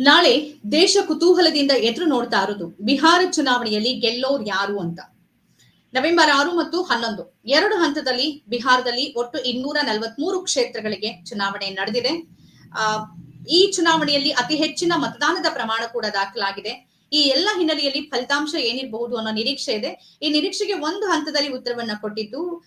ನಾಳೆ ದೇಶ ಕುತೂಹಲದಿಂದ ಎದುರು ನೋಡ್ತಾ ಇರೋದು ಬಿಹಾರ ಚುನಾವಣೆಯಲ್ಲಿ ಗೆಲ್ಲೋರ್ ಯಾರು ಅಂತ. ನವೆಂಬರ್ ಆರು ಮತ್ತು ಹನ್ನೊಂದು. ಎರಡು ಹಂತದಲ್ಲಿ ಬಿಹಾರದಲ್ಲಿ ಒಟ್ಟು ಇನ್ನೂರ ನಲವತ್ಮೂರು ಕ್ಷೇತ್ರಗಳಿಗೆ ಚುನಾವಣೆ ನಡೆದಿದೆ. ಆ, ಈ ಚುನಾವಣೆಯಲ್ಲಿ ಅತಿ ಹೆಚ್ಚಿನ ಮತದಾನದ ಪ್ರಮಾಣ ಕೂಡ ದಾಖಲಾಗಿದೆ. ಈ ಎಲ್ಲ ಹಿನ್ನೆಲೆಯಲ್ಲಿ ಫಲಿತಾಂಶ ಏನಿರಬಹುದು ಅನ್ನೋ ನಿರೀಕ್ಷೆ ಇದೆ. ಈ ನಿರೀಕ್ಷೆಗೆ ಒಂದು ಹಂತದಲ್ಲಿ ಉತ್ತರವನ್ನ ಕೊಟ್ಟಿದ್ದು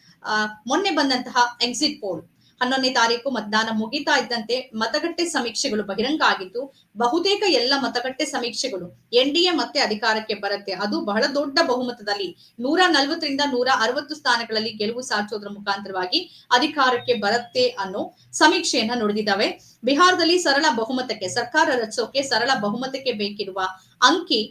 ಮೊನ್ನೆ ಬಂದಂತಹ ಎಕ್ಸಿಟ್ ಪೋಲ್ ಹನ್ನೊಂದನೇ ತಾರೀಕು ಮತದಾನ ಮುಗಿತಾ ಇದ್ದಂತೆ ಮತಗಟ್ಟೆ ಸಮೀಕ್ಷೆಗಳು ಬಹಿರಂಗ ಆಗಿದ್ದು, ಬಹುತೇಕ ಎಲ್ಲ ಮತಗಟ್ಟೆ ಸಮೀಕ್ಷೆಗಳು ಎನ್ ಡಿ ಮತ್ತೆ ಅಧಿಕಾರಕ್ಕೆ ಬರುತ್ತೆ. ಅದು ಬಹಳ ದೊಡ್ಡ ಬಹುಮತದಲ್ಲಿ ನೂರ ನಲವತ್ತರಿಂದ ನೂರ ಅರವತ್ತು ಸ್ಥಾನಗಳಲ್ಲಿ ಗೆಲುವು ಸಾಧಿಸೋದ್ರ ಮುಖಾಂತರವಾಗಿ ಅಧಿಕಾರಕ್ಕೆ ಬರುತ್ತೆ ಅನ್ನೋ ಸಮೀಕ್ಷೆಯನ್ನ ನುಡಿದಿದ್ದಾವೆ. ಬಿಹಾರದಲ್ಲಿ ಸರಳ ಬಹುಮತಕ್ಕೆ, ಸರ್ಕಾರ ರಚಿಸೋಕೆ ಸರಳ ಬಹುಮತಕ್ಕೆ ಬೇಕಿರುವ ಅಂಕಿ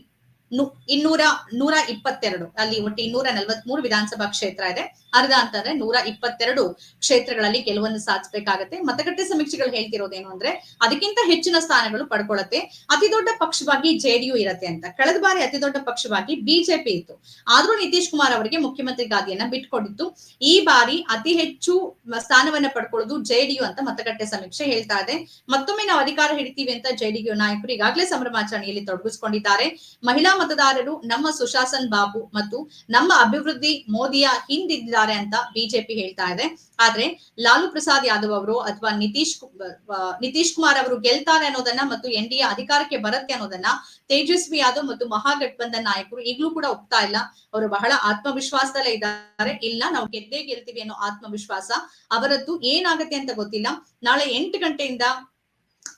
ಇನ್ನೂರ, ನೂರ ಇಪ್ಪತ್ತೆರಡು. ಅಲ್ಲಿ ಒಟ್ಟು ಇನ್ನೂರ ನಲವತ್ಮೂರು ವಿಧಾನಸಭಾ ಕ್ಷೇತ್ರ ಇದೆ. ಅರ್ಧ ಅಂತಂದ್ರೆ ನೂರ ಇಪ್ಪತ್ತೆರಡು ಕ್ಷೇತ್ರಗಳಲ್ಲಿ ಗೆಲುವನ್ನು ಸಾಧಿಸಬೇಕಾಗತ್ತೆ. ಮತಗಟ್ಟೆ ಸಮೀಕ್ಷೆಗಳು ಹೇಳ್ತಿರೋದೇನು ಅಂದ್ರೆ ಅದಕ್ಕಿಂತ ಹೆಚ್ಚಿನ ಸ್ಥಾನಗಳು ಪಡ್ಕೊಳ್ಳುತ್ತೆ ಅತಿ ದೊಡ್ಡ ಪಕ್ಷವಾಗಿ ಜೆಡಿಯು ಇರತ್ತೆ ಅಂತ. ಕಳೆದ ಬಾರಿ ಅತಿ ದೊಡ್ಡ ಪಕ್ಷವಾಗಿ ಬಿಜೆಪಿ ಇತ್ತು. ಆದ್ರೂ ನಿತೀಶ್ ಕುಮಾರ್ ಅವರಿಗೆ ಮುಖ್ಯಮಂತ್ರಿ ಗಾದಿಯನ್ನ ಬಿಟ್ಕೊಂಡಿತ್ತು ಈ ಬಾರಿ ಅತಿ ಹೆಚ್ಚು ಸ್ಥಾನವನ್ನ ಪಡ್ಕೊಳ್ಳೋದು ಜೆಡಿಯು ಅಂತ ಮತಗಟ್ಟೆ ಸಮೀಕ್ಷೆ ಹೇಳ್ತಾ ಇದೆ. ಮತ್ತೊಮ್ಮೆ ನಾವು ಅಧಿಕಾರ ಹಿಡಿತೀವಿ ಅಂತ ಜೆಡಿಯು ನಾಯಕರು ಈಗಾಗಲೇ ಸಂಭ್ರಮಾಚರಣೆಯಲ್ಲಿ ತೊಡಗಿಸಿಕೊಂಡಿದ್ದಾರೆ. ಮಹಿಳಾ ಮತದಾರರು ನಮ್ಮ ಸುಶಾಸನ್ ಬಾಬು ಮತ್ತು ನಮ್ಮ ಅಭಿವೃದ್ಧಿ ಮೋದಿಯ ಹಿಂದಿದ್ದಾರೆ ಅಂತ ಬಿಜೆಪಿ ಹೇಳ್ತಾ ಇದೆ. ಆದ್ರೆ ಲಾಲು ಪ್ರಸಾದ್ ಯಾದವ್ ಅವರು ಅಥವಾ ನಿತೀಶ್ ನಿತೀಶ್ ಕುಮಾರ್ ಅವರು ಗೆಲ್ತಾರೆ ಅನ್ನೋದನ್ನ ಮತ್ತು ಎನ್ ಡಿ ಅಧಿಕಾರಕ್ಕೆ ಬರುತ್ತೆ ಅನ್ನೋದನ್ನ ತೇಜಸ್ವಿ ಯಾದವ್ ಮತ್ತು ಮಹಾಗಠಬಂಧನ್ ನಾಯಕರು ಈಗಲೂ ಕೂಡ ಒಪ್ತಾ ಇಲ್ಲ. ಅವರು ಬಹಳ ಆತ್ಮವಿಶ್ವಾಸದಲ್ಲೇ ಇದ್ದಾರೆ. ಇಲ್ಲ, ನಾವು ಗೆದ್ದೇ ಗೆಲ್ತೀವಿ ಅನ್ನೋ ಆತ್ಮವಿಶ್ವಾಸ ಅವರದ್ದು ಏನಾಗತ್ತೆ ಅಂತ ಗೊತ್ತಿಲ್ಲ. ನಾಳೆ ಎಂಟು ಗಂಟೆಯಿಂದ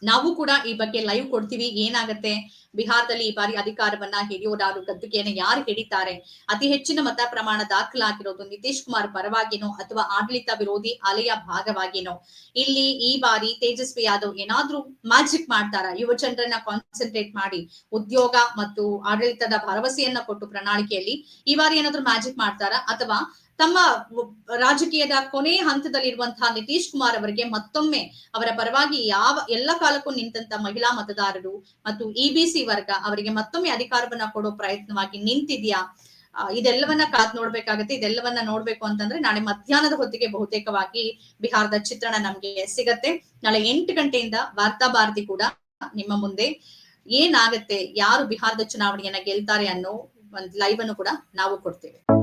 ನಾವು ಕೂಡ ಈ ಬಗ್ಗೆ ಲೈವ್ ಕೊಡ್ತೀವಿ. ಏನಾಗತ್ತೆ? ಬಿಹಾರದಲ್ಲಿ ಈ ಬಾರಿ ಅಧಿಕಾರವನ್ನ ಹಿಡಿಯೋರಾರು ಗದ್ದುಗೆಯನ್ನು ಯಾರು ಹಿಡಿತಾರೆ? ಅತಿ ಹೆಚ್ಚಿನ ಮತ ಪ್ರಮಾಣ ದಾಖಲಾಗಿರೋದು ನಿತೀಶ್ ಕುಮಾರ್ ಪರವಾಗಿನೋ ಅಥವಾ ಆಡಳಿತ ವಿರೋಧಿ ಅಲೆಯ ಭಾಗವಾಗಿನೋ? ಇಲ್ಲಿ ಈ ಬಾರಿ ತೇಜಸ್ವಿ ಯಾದವ್ ಏನಾದ್ರೂ ಮ್ಯಾಜಿಕ್ ಮಾಡ್ತಾರ? ಯುವ ಜನರನ್ನ ಕಾನ್ಸಂಟ್ರೇಟ್ ಮಾಡಿ ಉದ್ಯೋಗ ಮತ್ತು ಆಡಳಿತದ ಭರವಸೆಯನ್ನ ಕೊಟ್ಟು ಪ್ರಣಾಳಿಕೆಯಲ್ಲಿ ಈ ಬಾರಿ ಏನಾದ್ರೂ ಮ್ಯಾಜಿಕ್ ಮಾಡ್ತಾರ? ಅಥವಾ ತಮ್ಮ ರಾಜಕೀಯದ ಕೊನೆಯ ಹಂತದಲ್ಲಿರುವಂತಹ ನಿತೀಶ್ ಕುಮಾರ್ ಅವರಿಗೆ ಮತ್ತೊಮ್ಮೆ ಅವರ ಪರವಾಗಿ ಯಾವ ಎಲ್ಲ ಕಾಲಕ್ಕೂ ನಿಂತಂತ ಮಹಿಳಾ ಮತದಾರರು ಮತ್ತು ಇಬಿಸಿ ವರ್ಗ, ಅವರಿಗೆ ಮತ್ತೊಮ್ಮೆ ಅಧಿಕಾರವನ್ನ ಕೊಡೋ ಪ್ರಯತ್ನವಾಗಿ ನಿಂತಿದ್ಯಾ? ಇದೆಲ್ಲವನ್ನ ಕಾತ್ ನೋಡ್ಬೇಕಾಗತ್ತೆ. ಇದೆಲ್ಲವನ್ನ ನೋಡ್ಬೇಕು ಅಂತಂದ್ರೆ ನಾಳೆ ಮಧ್ಯಾಹ್ನದ ಹೊತ್ತಿಗೆ ಬಹುತೇಕವಾಗಿ ಬಿಹಾರದ ಚಿತ್ರಣ ನಮ್ಗೆ ಸಿಗತ್ತೆ. ನಾಳೆ ಎಂಟು ಗಂಟೆಯಿಂದ ವಾರ್ತಾ ಭಾರತಿ ಕೂಡ ನಿಮ್ಮ ಮುಂದೆ. ಏನಾಗತ್ತೆ? ಯಾರು ಬಿಹಾರದ ಚುನಾವಣೆಯನ್ನ ಗೆಲ್ತಾರೆ ಅನ್ನೋ ಒಂದು ಲೈವ್ ಅನ್ನು ಕೂಡ ನಾವು ಕೊಡ್ತೇವೆ.